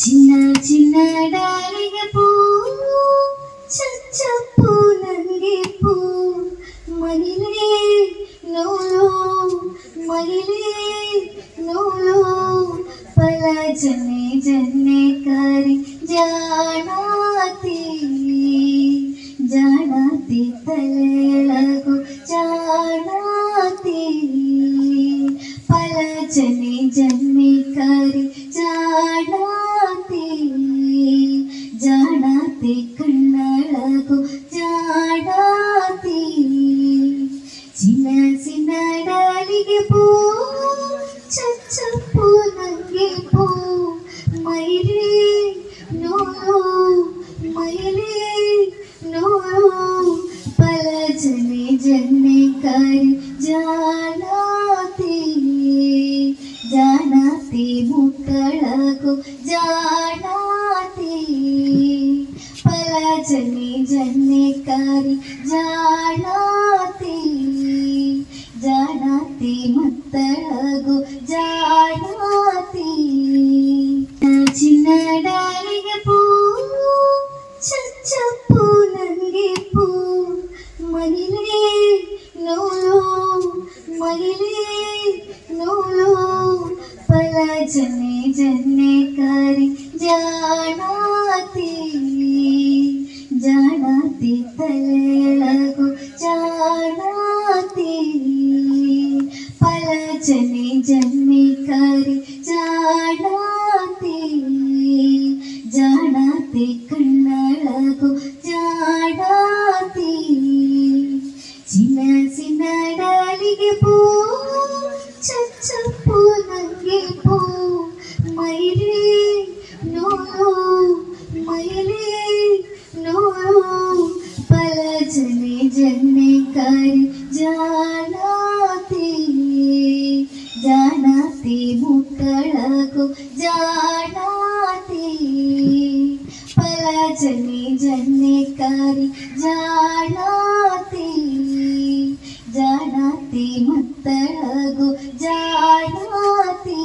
చిన్న చిన్న డాలిగ పూ చచ్చప్పు నంగి పువ్వు మగిలే నోలో మగిలే నోలో పల జన్నే జన్నే కరి జానాతి జానాతి తలేలకు జానాతి. పల జన్నే కరి ചാടാത്തെ കണ്ണളകു ചാടാത്തെ. ചില ചിന്നടലികെ പോ ചച്ചപ്പൂ നങ്ങി പോ. മയിലേ നോളൂ മയിലേ നോളൂ പല ജനെ ജന്നെ കരി ജാനാത്തെ ജാനാത്തെ മുക്കളകു ജാനാ ಪಲ ಜನೆ ಜನ್ಮೆ ಕರಿ ಜಾಣಾತಿ ಜಾಣಾತಿ ಮತ್ತಳಗು ಜಾಣಾತಿ ಚಿನ್ನ ಡಾಲಿಗೆ ಪೂ ಚಚ್ಚಪ್ಪು ನಂಗೆ ಪೂ ಮಗಿಲೇ ನೋಲು ಮಗಿಲೇ ನೋಲು ಪಲ ಜನೆ ಜನೆ ಕರಿ ಜಾಣಾತಿ తితలకు చాణాతి. పలచని జన్మికరి చాణాతి. జాణాతి కన్నలకు చాణాతి. చిన్న చిన్న డాలిగి పూ చచ్చప్పు నంగి పూ. మైరే నోరు మైరే నోరు कर जानाते जानाते मुकड़को जानाते पला जने जने करी जानाते जानाते मतड़गो जानाते